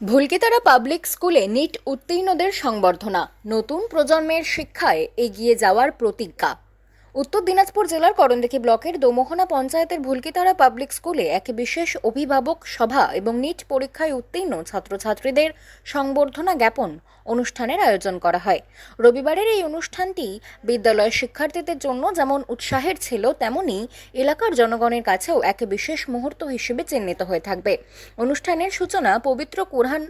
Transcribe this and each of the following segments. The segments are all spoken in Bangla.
ভুলকিতারা পাবলিক স্কুলে নিট উত্তীর্ণদের সংবর্ধনা। নতুন প্রজন্মের শিক্ষায় এগিয়ে যাওয়ার প্রতিজ্ঞা। উত্তর দিনাজপুর জেলার করণদিঘি ব্লকের দোমোহনা পঞ্চায়েতের ভুলকিতারা পাবলিক স্কুলে এক বিশেষ অভিভাবক সভা এবং নিট পরীক্ষায় উত্তীর্ণ ছাত্রছাত্রীদের সংবর্ধনা জ্ঞাপন অনুষ্ঠানের আয়োজন করা হয়। রবিবারের এই অনুষ্ঠানটি বিদ্যালয়ের শিক্ষার্থীদের জন্য যেমন উৎসাহের ছিল, তেমনি এলাকার জনগণের কাছেও এক বিশেষ মুহূর্ত হিসেবে চিহ্নিত হয়ে থাকবে। অনুষ্ঠানের সূচনা পবিত্র কোরআন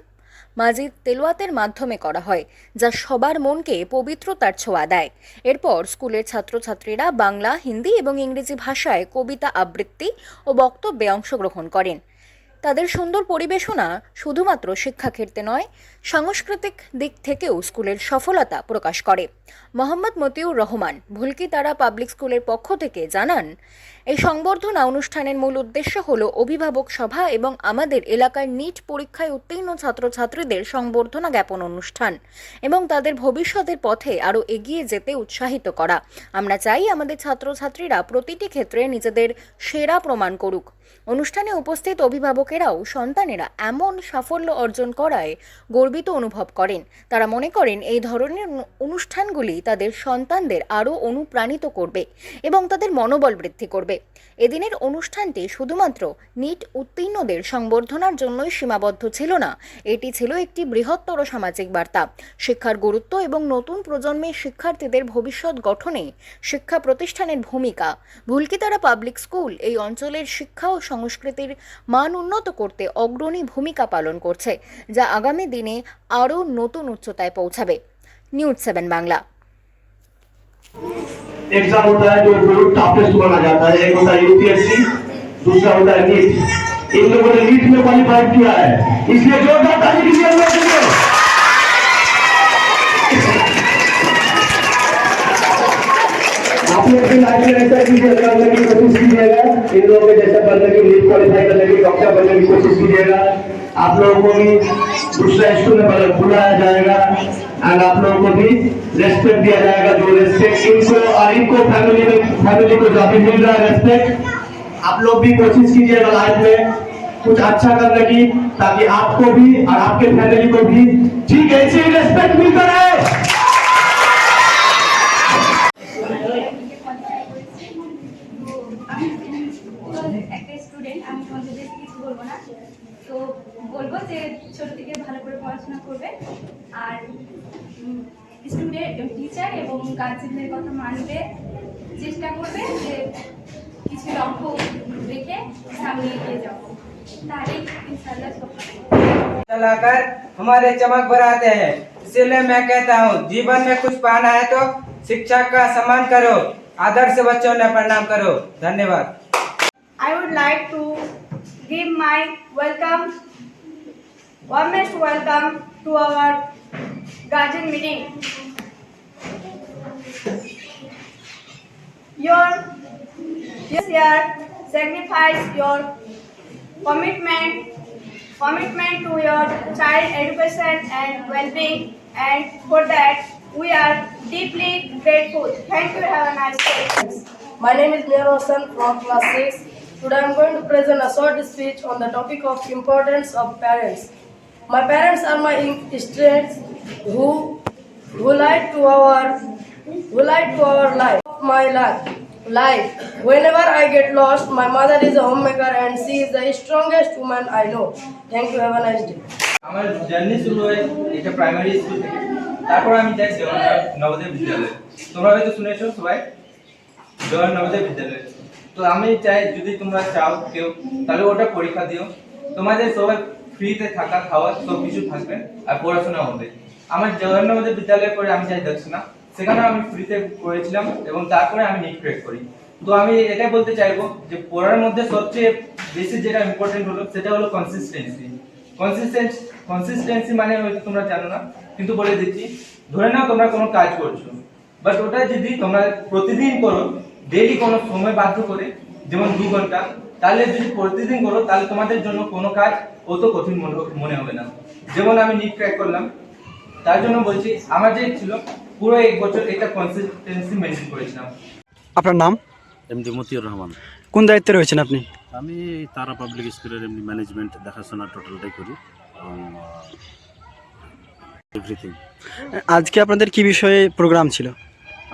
মাজিদ তেলোয়াতের মাধ্যমে করা হয়, যা সবার মনকে পবিত্রতার ছোঁয়া দেয়। এরপর স্কুলের ছাত্রছাত্রীরা বাংলা, হিন্দি এবং ইংরেজি ভাষায় কবিতা আবৃত্তি ও বক্তব্যে অংশগ্রহণ করেন। তাদের সুন্দর পরিবেশনা শুধুমাত্র শিক্ষাক্ষেত্রে নয়, সাংস্কৃতিক দিক থেকেও স্কুলের সফলতা প্রকাশ করে। মোহাম্মদ মতিউর রহমান, ভুলকি তারা পাবলিক স্কুলের পক্ষ থেকে জানান এই সংবর্ধনা অনুষ্ঠানের মূল উদ্দেশ্য হল অভিভাবক সভা এবং আমাদের এলাকার নিট পরীক্ষায় উত্তীর্ণ ছাত্রছাত্রীদের সংবর্ধনা জ্ঞাপন অনুষ্ঠান এবং তাদের ভবিষ্যতের পথে আরও এগিয়ে যেতে উৎসাহিত করা। আমরা চাই আমাদের ছাত্রছাত্রীরা প্রতিটি ক্ষেত্রে নিজেদের সেরা প্রমাণ করুক। অনুষ্ঠানে উপস্থিত অভিভাবকেরাও সন্তানেরা এমন সাফল্য অর্জন করায় গর্বিত অনুভব করেন। তারা মনে করেন এই ধরনের অনুষ্ঠানগুলি তাদের সন্তানদের আরও অনুপ্রাণিত করবে এবং তাদের মনোবল বৃদ্ধি করবে। এদিনের অনুষ্ঠানটি শুধুমাত্র নিট উত্তীর্ণদের সংবর্ধনার জন্যই সীমাবদ্ধ ছিল না, এটি ছিল একটি বৃহত্তর সামাজিক বার্তা। শিক্ষার গুরুত্ব এবং নতুন প্রজন্মের শিক্ষার্থীদের ভবিষ্যৎ গঠনে শিক্ষা প্রতিষ্ঠানের ভূমিকা। ভুলকিতারা পাবলিক স্কুল এই অঞ্চলের শিক্ষা ও সংস্কৃতির মান উন্নত করতে অগ্রণী ভূমিকা পালন করছে, যা আগামী দিনে আরও নতুন উচ্চতায় পৌঁছাবে। News seven Bangla. एग्ज़ाम होता है जो जो टफेस्ट माना जाता है। एक होता है यूपीएससी दूसरा होता है नीट इन लोगों ने नीट में क्वालिफाई किया है। इसलिए जोरदार ताली कीजिए हम लोगों के लिए आप लाइफ में ऐसा कीजिएगा करने की कोशिश कीजिएगा। इन लोगों के जैसे बनने की नीट क्वालिफाई करने की डॉक्टर बनने की कोशिश कीजिएगा। आप लोगों को भी दूसरा स्कूल में बुलाया जाएगा। एंड आप लोगों को भी रेस्पेक्ट दिया जाएगा, जो रेस्पेक्ट इनको और इनको फैमिली में फैमिली को जो मिल रहा है रेस्पेक्ट आप लोग भी कोशिश कीजिएगा लाइफ में कुछ अच्छा करने की, ताकि आपको भी और आपके फैमिली को भी ठीक ऐसे ही रेस्पेक्ट मिलता रहे। স্টুডেন্ট টিচার এবং গার্জেনদের কথা মানবে চেষ্টা করবে যে কিছু লক্ষ্য রেখে সামনে এগিয়ে যাবো তাহলেই ইনশাল্লাহ সব चलाकर हमारे चमक बढ़ाते हैं इसीलिए मैं कहता हूँ जीवन में कुछ पाना है तो शिक्षा का सम्मान करो आदर्श बच्चों ने प्रणाम करो धन्यवाद I would like to give my welcome, warmest welcome to our guardian meeting. Your this year signifies your commitment, commitment to your child education and well-being, and for that we are deeply grateful. Thank you. Have a nice day. My name is Mir Hossan from class 6. Today I am going to present a short speech on the topic of importance of parents. My parents are my students who who light to our who light to our life. My life. Whenever I get lost, my mother is a homemaker and she is the strongest woman I know. Thank you. Have a nice day. আমার জার্নি শুরু হয় এটা প্রাইমারি স্কুল থেকে তারপর আমি যাই জওয়াহরলাল নবোদয় বিদ্যালয় তোমরা হয়তো শুনেছো সবাই জওয়াহর নবোদয় বিদ্যালয় তো আমি চাই যদি তোমরা চাও কেউ তাহলে ওটা পরীক্ষা দিও তোমাদের সবাই ফ্রিতে থাকা খাওয়া সব কিছু থাকবে আর পড়াশোনা হবে আমার জওয়াহর নবোদয় বিদ্যালয়ে পড়ে আমি যাই দক্ষিণা সেখানে আমি ফ্রিতে পড়েছিলাম এবং তারপরে আমি নিট ক্র্যাক করি। তো আমি এটাই বলতে চাইব যে পড়ার মধ্যে সবচেয়ে বেশি যেটা ইম্পর্টেন্ট হলো, সেটা হলো কনসিস্টেন্সি কনসিস্টেন্সি কনসিস্টেন্সি মানে হয়তো তোমরা জানো না, কিন্তু বলে দিচ্ছি, ধরে নাও তোমরা কোনো কাজ করছ বাট ওটা যদি তোমরা প্রতিদিন করো ডেইলি কোনো সময় বাধ্য করে, যেমন দু ঘণ্টা, তাহলে যদি প্রতিদিন করো, তাহলে তোমাদের জন্য কোনো কাজ অত কঠিন মনে হবে না। যেমন আমি নিট ক্র্যাক করলাম, তার জন্য বলছি, আমার যে ছিল পুরো এক বছর এটা কনসিস্টেন্সি মেনটেন করেছিলাম। আপনার নাম? এমডি মতিউর রহমান। কোন দায়িত্বে রয়েছেন আপনি? আমি তারা পাবলিক স্কুলের এমনি ম্যানেজমেন্ট দেখাশোনা টোটালটাই করি এভরিথিং আজকে আপনাদের কি বিষয়ে প্রোগ্রাম ছিল?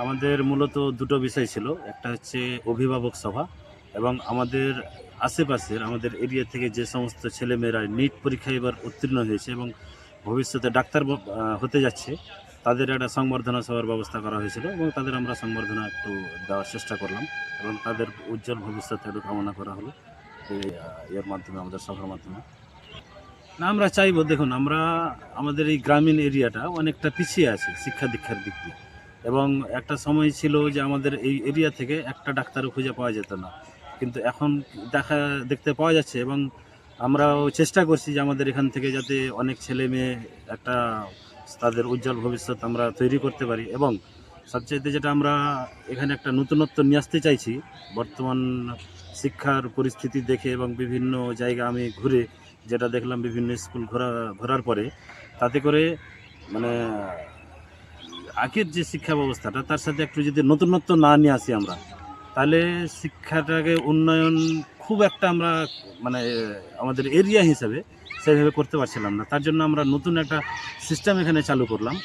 আমাদের মূলত দুটো বিষয় ছিল। একটা হচ্ছে অভিভাবক সভা এবং আমাদের আশেপাশের আমাদের এরিয়া থেকে যে সমস্ত ছেলেমেয়েরা নিট পরীক্ষায় এবার উত্তীর্ণ হয়েছে এবং ভবিষ্যতে ডাক্তার হতে যাচ্ছে তাদের একটা সংবর্ধনা সভার ব্যবস্থা করা হয়েছিল এবং তাদের আমরা সংবর্ধনা একটু দেওয়ার চেষ্টা করলাম এবং তাদের উজ্জ্বল ভবিষ্যৎ একটু কামনা করা হলো এর মাধ্যমে, আমাদের সভার মাধ্যমে। না, আমরা চাইব, দেখুন, আমরা, আমাদের এই গ্রামীণ এরিয়াটা অনেকটা পিছিয়ে আছে শিক্ষা দীক্ষার দিক দিয়ে। এবং একটা সময় ছিল যে আমাদের এই এরিয়া থেকে একটা ডাক্তারও খুঁজে পাওয়া যেত না। কিন্তু এখন দেখা, দেখতে পাওয়া যাচ্ছে এবং আমরাও চেষ্টা করছি যে আমাদের এখান থেকে যাতে অনেক ছেলে মেয়ে একটা তাদের উজ্জ্বল ভবিষ্যৎ আমরা তৈরি করতে পারি এবং সবচাইতে যেটা আমরা এখানে একটা নতুনত্ব নিয়ে আসতে চাইছি, বর্তমান শিক্ষার পরিস্থিতি দেখে এবং বিভিন্ন জায়গা আমি ঘুরে যেটা দেখলাম বিভিন্ন স্কুল ঘোরা, ঘোরার পরে, তাতে করে মানে আগের যে শিক্ষা ব্যবস্থাটা তার সাথে একটু যদি নতুনত্ব না নিয়ে আসি আমরা, তাহলে শিক্ষাটাকে উন্নয়ন খুব একটা আমরা মানে আমাদের এরিয়া হিসাবে সেভাবে করতে পারছিলাম না। তার জন্য আমরা নতুন একটা সিস্টেম এখানে চালু করলাম,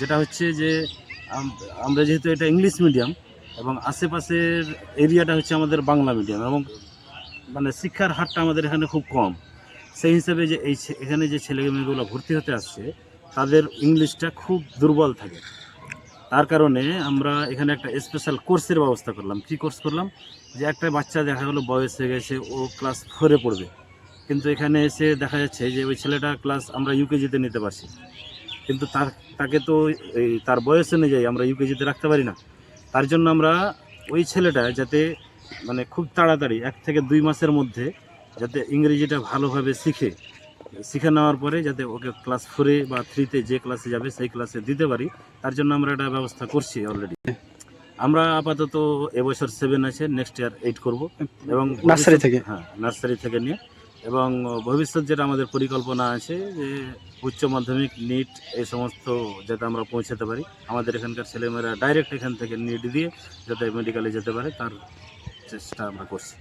যেটা হচ্ছে যে আমরা যেহেতু এটা ইংলিশ মিডিয়াম এবং আশেপাশের এরিয়াটা হচ্ছে আমাদের বাংলা মিডিয়াম এবং মানে শিক্ষার হারটা আমাদের এখানে খুব কম। সেই হিসাবে যে এই এখানে যে ছেলে মেয়েগুলো ভর্তি হতে আসছে, তাদের ইংলিশটা খুব দুর্বল থাকে। তার কারণে আমরা এখানে একটা স্পেশাল কোর্সের ব্যবস্থা করলাম। কি কোর্স করলাম? যে একটা বাচ্চা দেখা গেলো, বয়স হয়ে গেছে, ও ক্লাস ফোরে পড়বে। কিন্তু এখানে এসে দেখা যাচ্ছে যে ওই ছেলেটা ক্লাস আমরা ইউকেজিতে নিতে পারছি। কিন্তু তার তাকে তো এই তার বয়স অনুযায়ী আমরা ইউকেজিতে রাখতে পারি না। তার জন্য আমরা ওই ছেলেটা যাতে মানে খুব তাড়াতাড়ি এক থেকে দুই মাসের মধ্যে যাতে ইংরেজিটা ভালোভাবে শিখে শিখে নেওয়ার পরে যাতে ওকে ক্লাস ফোরে বা থ্রিতে যে ক্লাসে যাবে সেই ক্লাসে দিতে পারি। তার জন্য আমরা একটা ব্যবস্থা করছি অলরেডি আমরা আপাতত এবছর সেভেন আছে নেক্সট ইয়ার এইট করব। এবং নার্সারি থেকে? হ্যাঁ নার্সারি থেকে নিয়ে। এবং ভবিষ্যৎ যেটা আমাদের পরিকল্পনা আছে যে উচ্চ মাধ্যমিক নিট এই সমস্ত যাতে আমরা পৌঁছাতে পারি। আমাদের এখানকার ছেলেমেয়েরা ডাইরেক্ট এখান থেকে নিট দিয়ে যাতে মেডিকেলে যেতে পারে, তার চেষ্টা আমরা করছি।